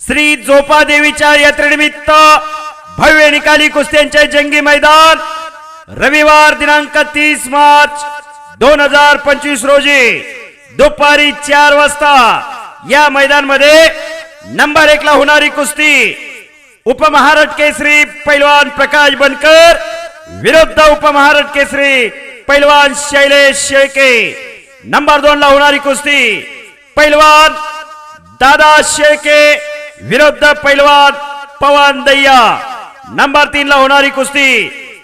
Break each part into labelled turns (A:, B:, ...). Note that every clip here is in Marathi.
A: श्री जोपा देवीच्या यात्रेनिमित्त भव्य निकाली कुस्त्यांचे जंगी मैदान रविवार दिनांक तीस मार्च दोन हजार पंचवीस रोजी दुपारी चार वाजता या मैदानमध्ये नंबर एक ला होणारी कुस्ती उपमहाराष्ट्र केसरी पैलवान प्रकाश बनकर विरुद्ध उपमहाराष्ट्र केसरी पैलवान शैलेश शेळके. नंबर दोन ला होणारी कुस्ती पैलवान दादा शेळके विरुद्ध पैलवान पवन दैया. नंबर तीन ला होणारी कुस्ती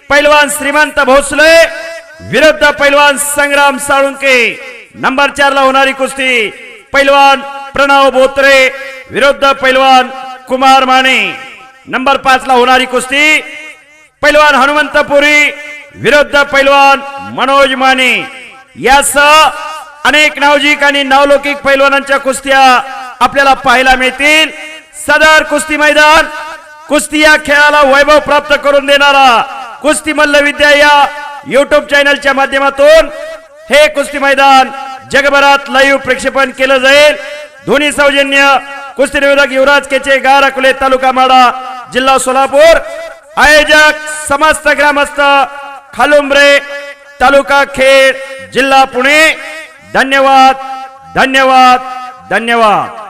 A: पैलवान श्रीमंत भोसले विरुद्ध पैलवान संग्राम साळुंके. नंबर चार ला होणारी कुस्ती पैलवान प्रणव बोत्रे विरुद्ध पैलवान कुमार माने. नंबर पाच ला होणारी कुस्ती पैलवान हनुमंतपुरी विरुद्ध पैलवान मनोज माने. यासह अनेक नावजिक आणि नावलौकिक पैलवानांच्या कुस्त्या आपल्याला पाहायला मिळतील. सदर कुस्ती मैदान कुस्ती या खेळाला वैभव प्राप्त करून देणारा कुस्ती मल्लविद्या या युट्यूब चॅनलच्या माध्यमातून हे कुस्ती मैदान जगभरात लाईव्ह प्रक्षेपण केलं जाईल. धोनी सौजन्य कुस्ती निवेदक युवराज केचे गार अकोले तालुका माडा जिल्हा सोलापूर. आयोजक समस्त ग्रामस्थ खालुंबरे तालुका खेड जिल्हा पुणे. धन्यवाद धन्यवाद धन्यवाद.